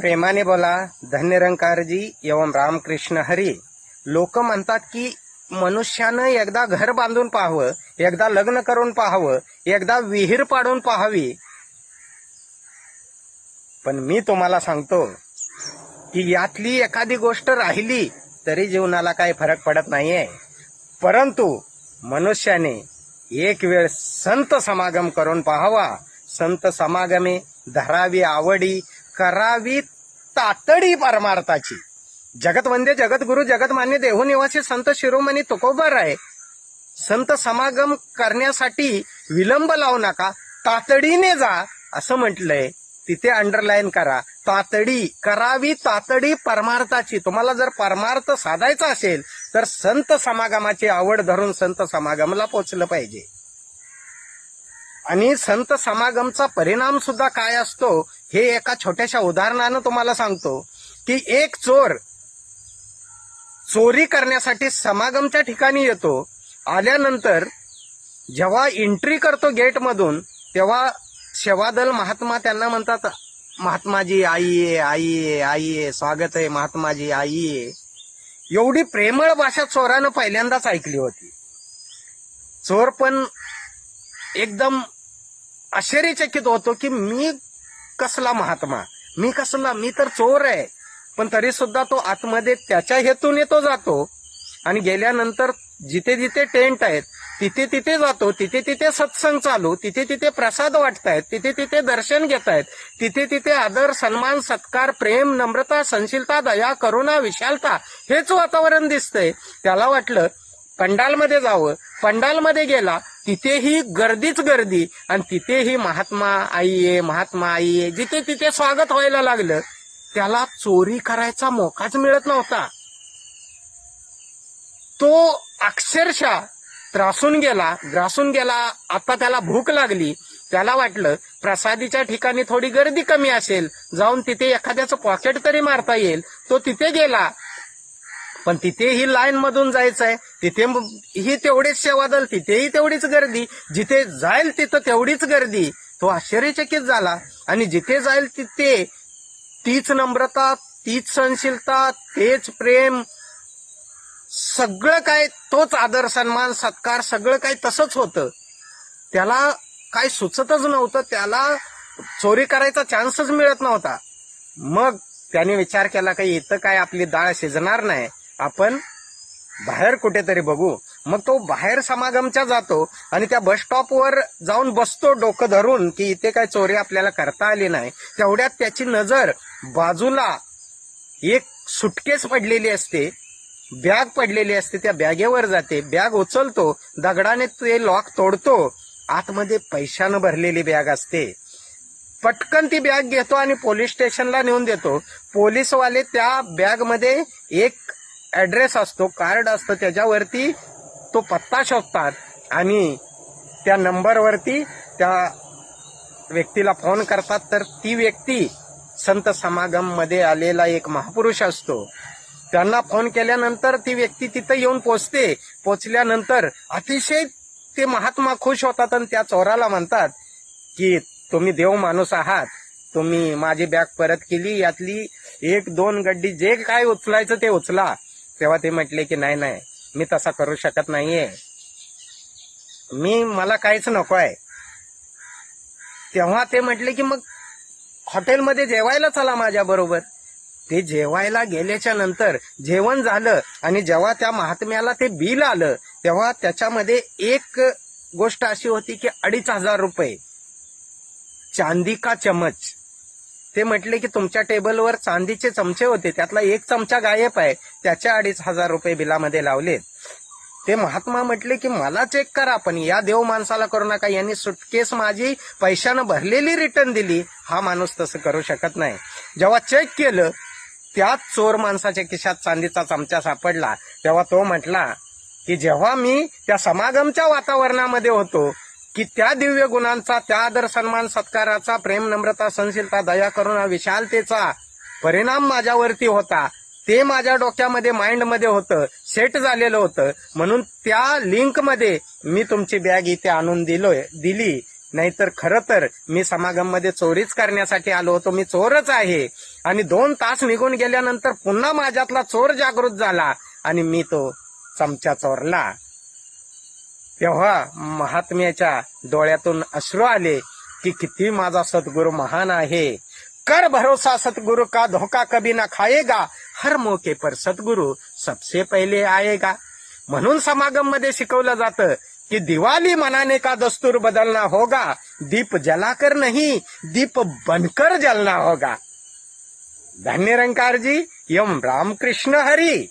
प्रेमाने बोला धन्यरंकारजी एवं रामकृष्ण हरी. लोक म्हणतात की मनुष्यानं एकदा घर बांधून पाहावं एकदा लग्न करून पाहावं एकदा विहीर पाडून पाहावी. पण मी तुम्हाला सांगतो की यातली एखादी गोष्ट राहिली तरी जीवनाला काही फरक पडत नाहीये. परंतु मनुष्याने एक वेळ संत समागम करून पाहावा. संत समागमे धरावी आवडी करावी तातडी परमार्थाची. जगत वंदे जगद्गुरु जगतमान्य देहनिवासी संत शिरोमणी तुकोबर आहे. संत समागम करण्यासाठी विलंब लावू नका तातडीने जा असं म्हटलंय. तिथे अंडरलाईन करा तातडी करावी तातडी परमार्थाची. तुम्हाला जर परमार्थ साधायचा असेल तर संत समागमाची आवड धरून संत समागमला पोचलं पाहिजे. आणि संत समागमचा परिणाम सुद्धा काय असतो हे एका छोट्याशा उदाहरणानं तुम्हाला सांगतो की एक चोर चोरी करण्यासाठी समागमच्या ठिकाणी येतो आल्यानंतर जेव्हा एंट्री करतो गेटमधून तेव्हा सेवादल महात्मा त्यांना म्हणतात महात्माजी आईये आईये आईये स्वागत आहे महात्माजी आईये. एवढी प्रेमळ भाषा चोरानं पहिल्यांदाच ऐकली होती. चोर पण एकदम आश्चर्यचकित होतो की मी कसला महात्मा? मी कसला? मी तर चोर आहे. पण तरी सुद्धा तो आतमध्ये त्याच्या हेतूने तो जातो. आणि गेल्यानंतर जिथे जिथे टेंट आहेत तिथे तिथे जातो तिथे तिथे सत्संग चालू तिथे तिथे प्रसाद वाटतायत तिथे तिथे दर्शन घेत आहेत तिथे तिथे आदर सन्मान सत्कार प्रेम नम्रता संशीलता दया करुणा विशालता हेच वातावरण दिसतंय. त्याला वाटलं पंडालमध्ये जावं पंडालमध्ये गेला तिथेही गर्दीच गर्दी आणि तिथेही महात्मा आई आहे महात्मा आई आहे जिथे तिथे स्वागत व्हायला लागलं त्याला चोरी करायचा मोकाच मिळत नव्हता. तो अक्षरशः त्रासून गेला ग्रासून गेला आता त्याला भूक लागली. त्याला वाटलं प्रसादीच्या ठिकाणी थोडी गर्दी कमी असेल जाऊन तिथे एखाद्याचं पॉकेट तरी मारता येईल. तो तिथे गेला. पण तिथेही लाईन मधून जायचंय. तिथे ही तेवढीच सेवा दल तिथेही तेवढीच गर्दी. जिथे जाईल तिथं तेवढीच गर्दी. तो आश्चर्यचकित झाला. आणि जिथे जाईल तिथे तीच नम्रता तीच सहनशीलता तेच प्रेम सगळं काय तोच आदर सन्मान सत्कार सगळं काय तसंच होतं. त्याला काय सुचतच नव्हतं. त्याला चोरी करायचा चान्सच मिळत नव्हता. मग त्याने विचार केला काही इथं काय आपली डाळ शिजणार नाही. आपण बाहेर कुठेतरी बघू. मग तो बाहेर समागमच्या जातो आणि त्या बस स्टॉपवर जाऊन बसतो डोकं धरून की इथे काय चोरी आपल्याला करता आली नाही. तेवढ्यात त्याची नजर बाजूला एक सुटकेस पडलेली असते. बॅग पडलेली असते. त्या बॅगेवर जाते. बॅग उचलतो. दगडाने ते लॉक तोडतो. आतमध्ये पैशानं भरलेली बॅग असते. पटकन ती बॅग घेतो आणि पोलीस स्टेशनला नेऊन देतो. पोलीसवाले त्या बॅगमध्ये एक ॲड्रेस असतो कार्ड असतं त्याच्यावरती तो पत्ता शोधतात. आणि त्या नंबरवरती त्या व्यक्तीला फोन करतात. तर ती व्यक्ती संत समागममध्ये आलेला एक महापुरुष असतो. त्यांना फोन केल्यानंतर ती व्यक्ती तिथं येऊन पोचते. पोचल्यानंतर अतिशय ते महात्मा खुश होतात आणि त्या चोराला म्हणतात की तुम्ही देव माणूस आहात. तुम्ही माझी बॅग परत केली. यातली एक दोन गड्डी जे काय उचलायचं ते उचला. तेव्हा ते म्हटले की नाही नाही मी तसा करू शकत नाहीये. मी मला काहीच नको आहे. तेव्हा ते म्हटले की मग हॉटेलमध्ये जेवायला चला माझ्या बरोबर. ते जेवायला गेल्याच्यानंतर जेवण झालं आणि जेव्हा त्या महात्म्याला ते बिल आलं तेव्हा त्याच्यामध्ये एक गोष्ट अशी होती की अडीच हजार रुपये. चांदी का चमच? ते म्हटले की तुमच्या टेबलवर चांदीचे चमचे होते त्यातला एक चमचा गायब आहे त्याच्या अडीच हजार रुपये बिलामध्ये लावलेत ते महात्मा म्हटले की मला चेक करा पण या देव माणसाला करू नका यांनी सुटकेस माझी पैशानं भरलेली रिटर्न दिली. हा माणूस तसं करू शकत नाही. जेव्हा चेक केलं त्याच चोर माणसाच्या खिशात चांदीचा चमचा सापडला. तेव्हा तो म्हटला की जेव्हा मी त्या समागमच्या वातावरणामध्ये होतो की त्या दिव्य गुणांचा त्या आदर सन्मान सत्काराचा प्रेम नम्रता सहनशीलता दया करुणा विशालतेचा परिणाम माझ्यावरती होता. ते माझ्या डोक्यामध्ये माइंडमध्ये होतं सेट झालेलं होतं. म्हणून त्या लिंकमध्ये मी तुमची बॅग इथे आणून दिलोय दिली. नाहीतर खरं तर मी समागममध्ये चोरीच करण्यासाठी आलो होतो. मी चोरच आहे. आणि दोन तास निघून गेल्यानंतर पुन्हा माझ्यातला चोर जागृत झाला आणि मी तो चमचा चोरला. तेव्हा महात्म्याच्या डोळ्यातून अश्रू आले की किती माझा सद्गुरु महान आहे. कर भरोसा सतगुरु का धोका कभी ना खाएगा? हर मौके पर सतगुरु सबसे पहिले आएगा. म्हणून समागममध्ये शिकवलं जातं की दिवाळी मनाने का दस्तूर बदलना होगा? दीप जलाकर नहीं दीप बनकर जलना होगा. धन्य रंकारजी यम रामकृष्ण हरी.